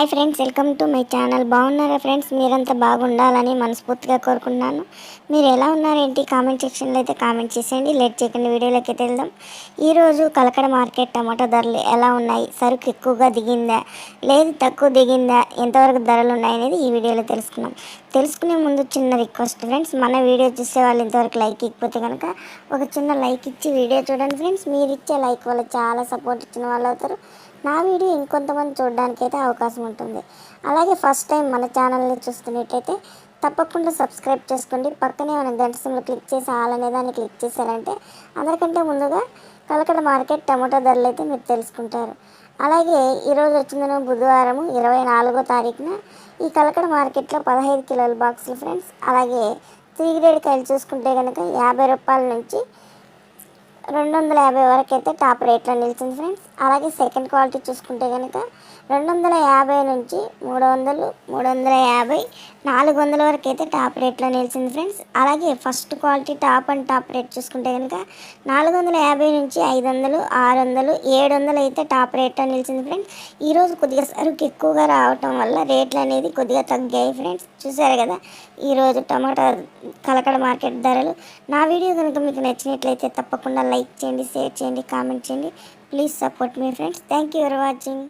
Hi friends welcome to my channel. బాగున్నారా friends? మీరంతా బాగుండాలని మనస్ఫూర్తిగా కోరుకున్నాను మీరు ఎలా ఉన్నారేంటి? కామెంట్ సెక్షన్లో అయితే కామెంట్ చేసేయండి. లేట్ చేయకుండా వీడియోలోకి అయితే వెళ్దాం. ఈరోజు కలకడ మార్కెట్ టమాటా ధరలు ఎలా ఉన్నాయి? సరుకు ఎక్కువగా దిగిందా? లేదు తక్కువ దిగిందా? ఎంతవరకు ధరలు ఉన్నాయనేది ఈ వీడియోలో తెలుసుకున్నాం తెలుసుకునే ముందు చిన్న రిక్వెస్ట్ ఫ్రెండ్స్ మన వీడియో చూసే వాళ్ళు ఇంతవరకు లైక్ ఇకపోతే కనుక ఒక చిన్న లైక్ ఇచ్చి వీడియో చూడండి ఫ్రెండ్స్. మీరు ఇచ్చే లైక్ వల్ల చాలా సపోర్ట్ ఇచ్చిన వాళ్ళు అవుతారు. నా వీడియో ఇంకొంతమంది చూడడానికి అయితే అవకాశం ఉంటుంది. అలాగే ఫస్ట్ టైం మన ఛానల్ని చూస్తున్నట్టయితే తప్పకుండా సబ్స్క్రైబ్ చేసుకోండి. పక్కనే మన గంట సింబల్ క్లిక్ చేసి ఆల్ అనే దాన్ని క్లిక్ చేశారంటే అందరికంటే ముందుగా కలకడ మార్కెట్ టమాటో ధరలు అయితే మీరు తెలుసుకుంటారు. అలాగే ఈరోజు వచ్చిందను బుధవారం ఇరవై నాలుగో తారీఖున ఈ కలకడ మార్కెట్లో పదహైదు కిలోల బాక్సులు ఫ్రెండ్స్ అలాగే త్రీ గ్రేడ్ కాయలు చూసుకుంటే కనుక యాభై రూపాయల నుంచి రెండు వందల యాభై వరకు అయితే టాప్ రేట్లో నిలిచింది ఫ్రెండ్స్ అలాగే సెకండ్ క్వాలిటీ చూసుకుంటే కనుక రెండు వందల యాభై నుంచి మూడు వందలు మూడు వందల యాభై నాలుగు వందల వరకు అయితే టాప్ రేట్లో నిలిచింది ఫ్రెండ్స్ అలాగే first quality top and top rate చూసుకుంటే కనుక నాలుగు వందల యాభై నుంచి ఐదు వందలు ఆరు వందలు ఏడు వందలు అయితే టాప్ రేట్లో నిలిచింది ఫ్రెండ్స్ ఈరోజు కొద్దిగా సరుకు ఎక్కువగా రావటం వల్ల రేట్లు అనేది కొద్దిగా తగ్గాయి ఫ్రెండ్స్ చూసారు కదా ఈరోజు టమాటా కలకడ మార్కెట్ ధరలు. నా వీడియో కనుక మీకు నచ్చినట్లయితే తప్పకుండా లైక్ చేయండి షేర్ చేయండి కామెంట్ చేయండి. Please support me friends thank you for watching